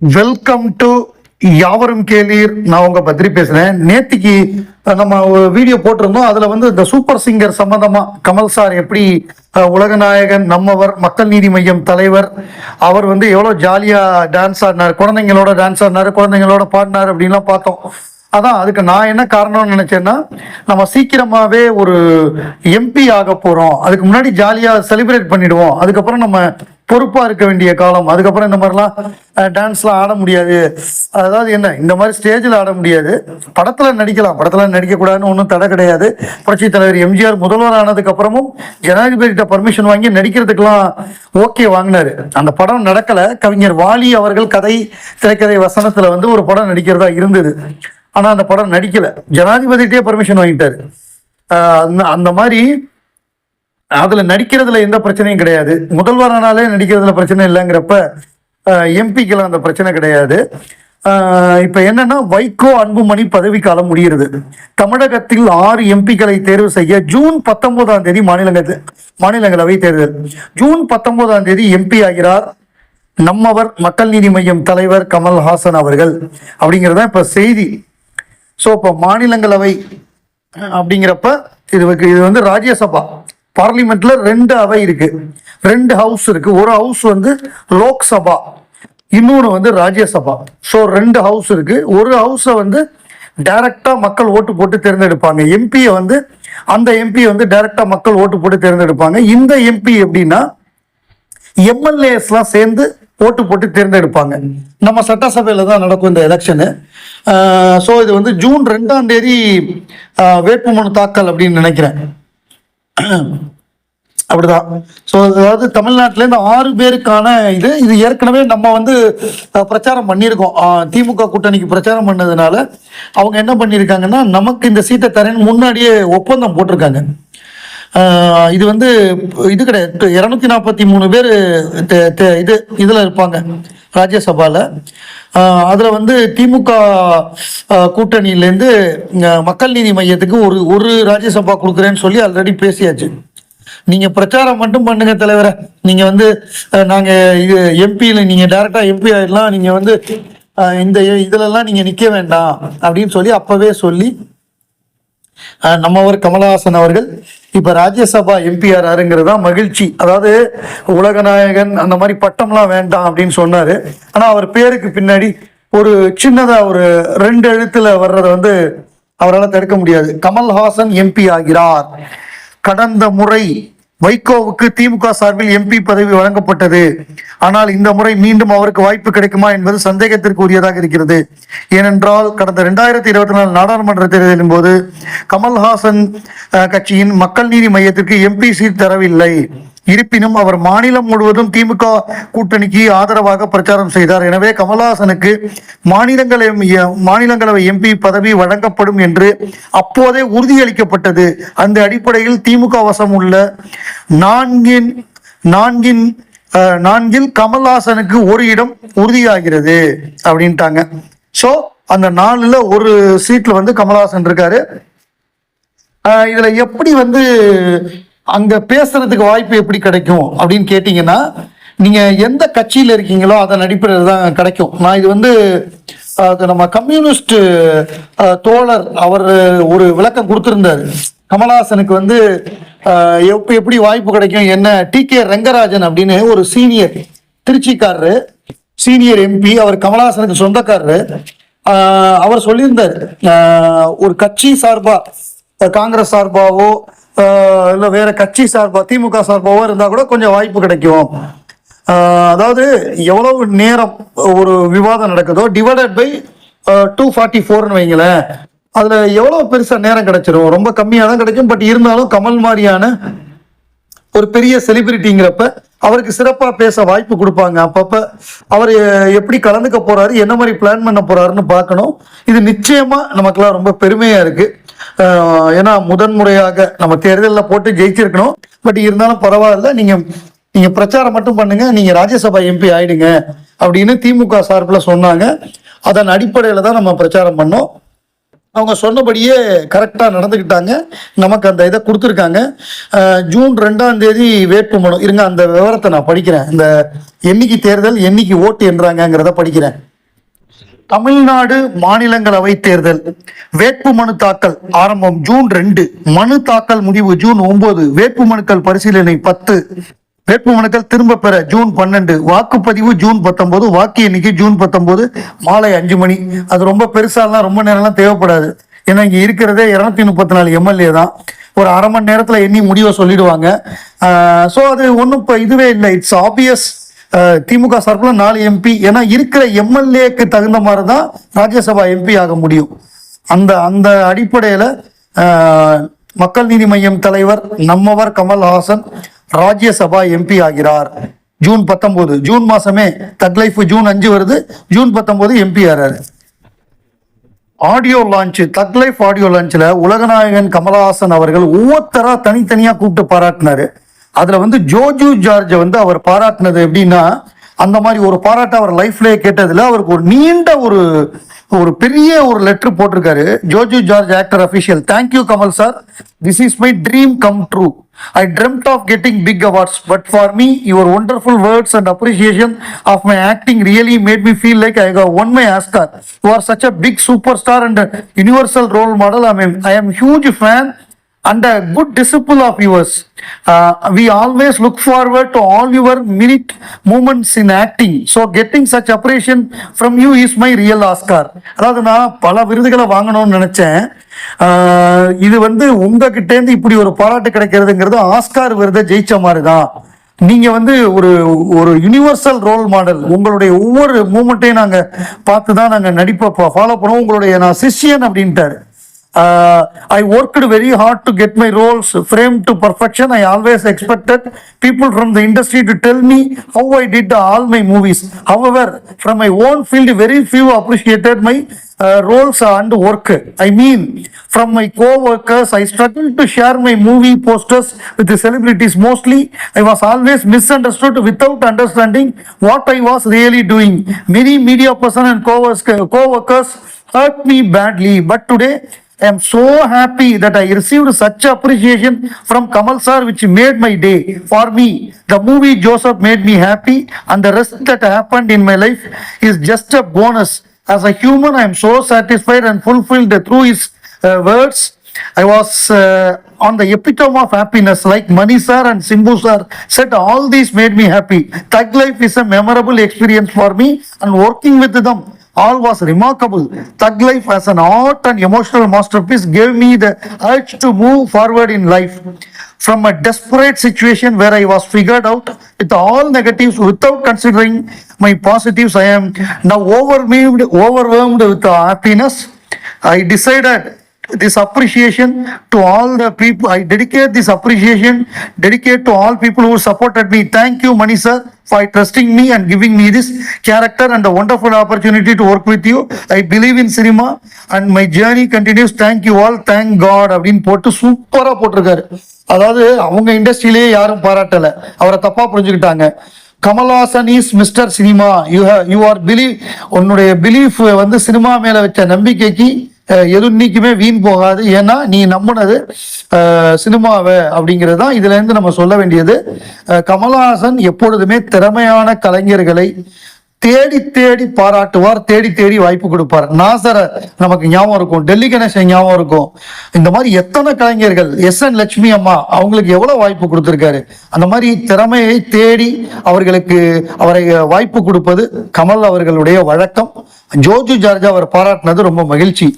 Welcome to யாவரும் கேளீர். நான் உங்க பத்ரி பேசுறேன். நேத்திக்கு நம்ம ஒரு வீடியோ போட்டிருந்தோம். அதுல வந்து இந்த சூப்பர் சிங்கர் சம்பந்தமா கமல் சார் எப்படி உலக உலகநாயகன் நம்மவர் மக்கள் நீதி மையம் தலைவர் அவர் வந்து எவ்வளவு ஜாலியா டான்ஸ் ஆடினார் குழந்தைங்களோட டான்ஸ் ஆடினாரு குழந்தைங்களோட பாடினார் அப்படின்லாம் பார்த்தோம். அதான் அதுக்கு நான் என்ன காரணம்னு நினைச்சேன்னா நம்ம சீக்கிரமாவே ஒரு எம்பி ஆக போறோம். அதுக்கு முன்னாடி ஜாலியா செலிப்ரேட் பண்ணிடுவோம். அதுக்கப்புறம் நம்ம பொறுப்பாக இருக்க வேண்டிய காலம். அதுக்கப்புறம் இந்த மாதிரிலாம் டான்ஸ்லாம் ஆட முடியாது. அதாவது என்ன இந்த மாதிரி ஸ்டேஜில் ஆட முடியாது. படத்தில் நடிக்கலாம். படத்தில் நடிக்கக்கூடாதுன்னு ஒன்றும் தடை கிடையாது. புரட்சி தலைவர் எம்ஜிஆர் முதல்வர் ஆனதுக்கப்புறமும் ஜனாதிபதிகிட்ட பர்மிஷன் வாங்கி நடிக்கிறதுக்கெல்லாம் ஓகே வாங்கினாரு. அந்த படம் நடக்கல. கவிஞர் வாலி அவர்கள் கதை திரைக்கதை வசனத்தில் வந்து ஒரு படம் நடிக்கிறதா இருந்தது. ஆனால் அந்த படம் நடிக்கலை. ஜனாதிபதிகிட்டே பர்மிஷன் வாங்கிட்டார். அந்த மாதிரி அதுல நடிக்கிறதுல எந்த பிரச்சனையும் கிடையாது. முதல்வரானாலே நடிக்கிறதுல பிரச்சனை இல்லைங்கிறப்ப எம்பிக்கெல்லாம் அந்த பிரச்சனை கிடையாது. இப்போ என்னன்னா வைகோ அன்புமணி பதவிக்காலம் முடிகிறது தமிழகத்தில் ஆறு எம்பிக்களை தேர்வு செய்ய ஜூன் பத்தொன்பதாம் தேதி மாநிலங்கள் மாநிலங்களவை தேர்தல். ஜூன் பத்தொன்பதாம் தேதி எம்பி ஆகிறார் நம்மவர் மக்கள் நீதி மையம் தலைவர் கமல்ஹாசன் அவர்கள். அவர்கள் அப்படிங்கிறத இப்போ செய்தி. ஸோ இப்போ மாநிலங்களவை அப்படிங்கிறப்ப இது இது வந்து ராஜ்யசபா. பார்லிமெண்ட்ல ரெண்டு அவை இருக்கு. ரெண்டு ஹவுஸ் இருக்கு. ஒரு ஹவுஸ் வந்து லோக்சபா இன்னொன்று வந்து ராஜ்யசபா. ஸோ ரெண்டு ஹவுஸ் இருக்கு. ஒரு ஹவுஸை வந்து டைரக்டா மக்கள் ஓட்டு போட்டு தேர்ந்தெடுப்பாங்க. எம்பியை வந்து அந்த எம்பியை வந்து டைரக்டா மக்கள் ஓட்டு போட்டு தேர்ந்தெடுப்பாங்க. இந்த எம்பி எப்படின்னா எம்எல்ஏஸ்லாம் சேர்ந்து ஓட்டு போட்டு தேர்ந்தெடுப்பாங்க. நம்ம சட்டசபையில் தான் நடக்கும் இந்த எலெக்ஷனு ஸோ இது வந்து ஜூன் ரெண்டாம் தேதி வேட்புமனு தாக்கல் அப்படின்னு நினைக்கிறேன். அப்படிதான். ஸோ அதாவது தமிழ்நாட்டிலேருந்து ஆறு பேருக்கான இது இது ஏற்கனவே நம்ம வந்து பிரச்சாரம் பண்ணியிருக்கோம். திமுக கூட்டணிக்கு பிரச்சாரம் பண்ணதுனால அவங்க என்ன பண்ணியிருக்காங்கன்னா நமக்கு இந்த சீட்டை தரேன்னு முன்னாடியே ஒப்பந்தம் போட்டிருக்காங்க. இது வந்து இது கிடையாது. இரநூத்தி நாற்பத்தி மூணு பேர் இது இதில் இருப்பாங்க. ராஜ்யசபாவில் அதில் வந்து திமுக கூட்டணியிலேருந்து மக்கள் நீதி மையத்துக்கு ஒரு ஒரு ராஜ்யசபா கொடுக்குறேன்னு சொல்லி ஆல்ரெடி பேசியாச்சு. நீங்கள் பிரச்சாரம் மட்டும் பண்ணுங்க தலைவரை. நீங்கள் வந்து நாங்கள் இது எம்பியில் நீங்கள் டேரெக்டாக எம்பி ஆயிடலாம். நீங்கள் வந்து இந்த இதுலலாம் நீங்கள் நிற்க வேண்டாம் அப்படின்னு சொல்லி அப்பவே சொல்லி நம்மவர் கமலஹாசன் அவர்கள் இப்போ ராஜ்யசபா எம்பி ஆறாருங்கிறது தான் மகிழ்ச்சி. அதாவது உலகநாயகன் அந்த மாதிரி பட்டம்லாம் வேண்டாம் அப்படின்னு சொன்னார். ஆனால் அவர் பேருக்கு பின்னாடி ஒரு சின்னதாக ஒரு ரெண்டு எழுத்தில் வர்றதை வந்து அவரால் தடுக்க முடியாது. கமல்ஹாசன் எம்பி ஆகிறார். கடந்த முறை வைகோவுக்கு திமுக சார்பில் எம்பி பதவி வழங்கப்பட்டது. ஆனால் இந்த முறை மீண்டும் அவருக்கு வாய்ப்பு கிடைக்குமா என்பது சந்தேகத்திற்கு உரியதாக இருக்கிறது. ஏனென்றால் கடந்த இரண்டாயிரத்தி இருபத்தி நாலு நாடாளுமன்ற தேர்தலின் போது கமல்ஹாசன் அஹ், கட்சியின் மக்கள் நீதி மையத்திற்கு எம்பி சீட் தரவில்லை. இருப்பினும் அவர் மாநிலம் முழுவதும் திமுக கூட்டணிக்கு ஆதரவாக பிரச்சாரம் செய்தார். எனவே கமல்ஹாசனுக்கு மாநிலங்களவை மாநிலங்களவை எம்பி பதவி வழங்கப்படும் என்று அப்போதே உறுதியளிக்கப்பட்டது. அந்த அடிப்படையில் திமுக வசம் உள்ள நான்கின் நான்கின் அஹ், நான்கில் கமல்ஹாசனுக்கு ஒரு இடம் உறுதியாகிறது அப்படின்ட்டாங்க. ஸோ அந்த நாலுல ஒரு சீட்ல வந்து கமல்ஹாசன் இருக்காரு. ஆஹ் இதுல எப்படி வந்து அங்க பேசுறதுக்கு வாய்ப்பு எப்படி கிடைக்கும் அப்படின்னு கேட்டீங்கன்னா நீங்க எந்த கட்சியில இருக்கீங்களோ அதன் அடிப்படையில் தான் கிடைக்கும். நான் இது வந்து அது நம்ம கம்யூனிஸ்ட் தோழர் அவர் ஒரு விளக்கம் கொடுத்திருந்தாரு. கமலஹாசனுக்கு வந்து ஆஹ் எப்படி வாய்ப்பு கிடைக்கும் என்ன டி கே ரங்கராஜன் அப்படின்னு ஒரு சீனியர் திருச்சிக்காரரு சீனியர் எம்பி அவர் கமலஹாசனுக்கு சொந்தக்காரரு. அவர் சொல்லியிருந்தார் ஒரு கட்சி சார்பா காங்கிரஸ் சார்பாவோ இல்லை வேற கட்சி சார்பா திமுக சார்பாவோ இருந்தால் கூட கொஞ்சம் வாய்ப்பு கிடைக்கும். அதாவது எவ்வளவு நேரம் ஒரு விவாதம் நடக்குதோ டிவைடட் பை டூ ஃபார்ட்டி ஃபோர்னு வைங்களேன். அதில் எவ்வளோ பெருசாக நேரம் கிடைச்சிரும்? ரொம்ப கம்மியாக தான் கிடைக்கும் பட் இருந்தாலும் கமல் மாதிரியான ஒரு பெரிய செலிபிரிட்டிங்கிறப்ப அவருக்கு சிறப்பாக பேச வாய்ப்பு கொடுப்பாங்க. அப்பப்போ அவர் எப்படி கலந்துக்க போகிறாரு என்ன மாதிரி பிளான் பண்ண போகிறாருன்னு பார்க்கணும். இது நிச்சயமாக நமக்கெல்லாம் ரொம்ப பெருமையாக இருக்குது ஏன்னா முதன்முறையாக நம்ம தேர்தலில் போட்டு ஜெயிச்சிருக்கணும். பட் இருந்தாலும் பரவாயில்ல. நீங்க நீங்க பிரச்சாரம் மட்டும் பண்ணுங்க. நீங்க ராஜ்யசபா எம்பி ஆயிடுங்க அப்படின்னு திமுக சார்பில் சொன்னாங்க. அதன் அடிப்படையில் தான் நம்ம பிரச்சாரம் பண்ணோம். அவங்க சொன்னபடியே கரெக்டாக நடந்துக்கிட்டாங்க நமக்கு அந்த இதை கொடுத்துருக்காங்க. ஜூன் ரெண்டாம் தேதி வேட்புமனு இருங்க அந்த விவரத்தை நான் படிக்கிறேன். இந்த என்னைக்கு தேர்தல் என்னைக்கு ஓட்டு என்றாங்கங்கிறத படிக்கிறேன். தமிழ்நாடு மாநிலங்களவை தேர்தல். வேட்பு மனு தாக்கல் ஆரம்பம் ஜூன் ரெண்டு. மனு தாக்கல் முடிவு ஜூன் ஒன்பது வேட்புமனுக்கள் பரிசீலனை பத்து. வேட்பு மனுக்கள் திரும்ப பெற ஜூன் பன்னெண்டு. வாக்குப்பதிவு ஜூன் பத்தொன்பது வாக்கு எண்ணிக்கை ஜூன் பத்தொன்பது மாலை அஞ்சு மணி. அது ரொம்ப பெருசாலாம் ரொம்ப நேரம்லாம் தேவைப்படாது. ஏன்னா இங்க இருக்கிறதே இருநூத்தி முப்பத்தி நாலு எம்எல்ஏ தான். ஒரு அரை மணி நேரத்துல எண்ணி முடிவை சொல்லிடுவாங்க. ஸோ அது ஒன்றும் இப்போ இதுவே இல்லை. இட்ஸ் ஆப்வியஸ் திமுக சார்பில் நாலு எம்பி ஏன்னா இருக்கிற எம்எல்ஏக்கு தகுந்த மாதிரி தான் ராஜ்யசபா எம்பி ஆக முடியும். அந்த அந்த அடிப்படையில் மக்கள் நீதி மையம் தலைவர் நம்மவர் கமல்ஹாசன் ராஜ்யசபா எம்பி ஆகிறார். ஜூன் பத்தொம்போது ஜூன் மாசமே தக் லைஃப் ஜூன் அஞ்சு வருது ஜூன் பத்தொம்போது MP ஆறாரு. Audio launch Thug Life audio லான்ச்ல உலகநாயகன் கமலஹாசன் அவர்கள் ஒவ்வொருத்தரா தனித்தனியா கூப்பிட்டு பாராட்டினாரு. அதில் வந்து ஜோஜு ஜார்ஜை வந்து அவர் பாராட்டினது எப்படின்னா அந்த மாதிரி ஒரு பாராட்ட அவர் லைஃப்லேயே கேட்டதில் அவருக்கு ஒரு நீண்ட ஒரு ஒரு பெரிய ஒரு லெட்டர் போட்டிருக்காரு Joju George actor official thank you Kamal sir this is my dream come true I dreamt of getting big awards but for me your wonderful words and appreciation of my acting really made me feel like I got won my Oscar you are such a big super star and universal role model I mean I am huge fan and a good disciple of yours. Uh, we always look forward to all your minute moments in acting. So getting such appreciation from you is my real Oscar. அதாவது நான் பல விருதுகளை வாங்கணும்னு நினைச்சேன் uh, இது வந்து உங்ககிட்டேருந்து இப்படி ஒரு பாராட்டு கிடைக்கிறதுங்கிறது ஆஸ்கார் விருதை ஜெயிச்ச மாதிரி தான் நீங்க வந்து ஒரு ஒரு யுனிவர்சல் ரோல் மாடல் உங்களுடைய ஒவ்வொரு மூமெண்ட்டையும் நாங்க பார்த்து தான் நாங்க நடிப்பை ஃபாலோ பண்ணுவோம் உங்களுடைய நான் சிஷ்யன் அப்படின்ட்டாரு Uh, I worked very hard to get my roles framed to perfection. I always expected people from the industry to tell me how I did all my movies. However, from my own field, very few appreciated my uh, roles and work. I mean, from my co-workers, I struggled to share my movie posters with the celebrities. Mostly, I was always misunderstood without understanding what I was really doing. Many media person and co-workers co-workers hurt me badly, but today I am so happy that I received such appreciation from Kamal sir, which made my day. For me, the movie Joseph made me happy, and the rest that happened in my life is just a bonus. As a human, I am so satisfied and fulfilled through his uh, words. I was uh, on the epitome of happiness, like Mani sir and Simbu sir said, all these made me happy. Tag life is a memorable experience for me, and working with them all was remarkable. Thug Life as an art and emotional masterpiece gave me the urge to move forward in life. From a desperate situation where I was figured out with all negatives without considering my positives, I am now overwhelmed, overwhelmed with happiness. I decided this appreciation to all the people. I dedicate this appreciation, dedicate to all people who supported me. Thank you, Mani sir, for trusting me and giving me this character and a wonderful opportunity to work with you. I believe in cinema and my journey continues. Thank you all. Thank God. அப்படின்னு போட்டு சூப்பராக போட்டிருக்காரு அதாவது அவங்க இண்டஸ்ட்ரியிலேயே யாரும் பாராட்டல அவரை தப்பா புரிஞ்சுக்கிட்டாங்க Kamal Haasan is mister cinema you you are believe உன்னுடைய பிலீஃப் வந்து சினிமா மேலே வச்ச நம்பிக்கைக்கு எதுவும் இன்னைக்குமே வீண் போகாது. ஏன்னா நீ நம்பினது சினிமாவை அப்படிங்கிறது தான் இதுலேருந்து நம்ம சொல்ல வேண்டியது. கமல்ஹாசன் எப்பொழுதுமே திறமையான கலைஞர்களை தேடி தேடி பாராட்டுவார் தேடி தேடி வாய்ப்பு கொடுப்பார். நாசர நமக்கு ஞாபகம் இருக்கும். டெல்லி கணேசன் ஞாபகம் இருக்கும். இந்த மாதிரி எத்தனை கலைஞர்கள் எஸ் என் லட்சுமி அம்மா அவங்களுக்கு எவ்வளவு வாய்ப்பு கொடுத்துருக்காரு? அந்த மாதிரி திறமையை தேடி அவர்களுக்கு அவரை வாய்ப்பு கொடுப்பது கமல் அவர்களுடைய வழக்கம். ஜோஜு ஜார்ஜ் அவர் பாராட்டினது ரொம்ப மகிழ்ச்சி.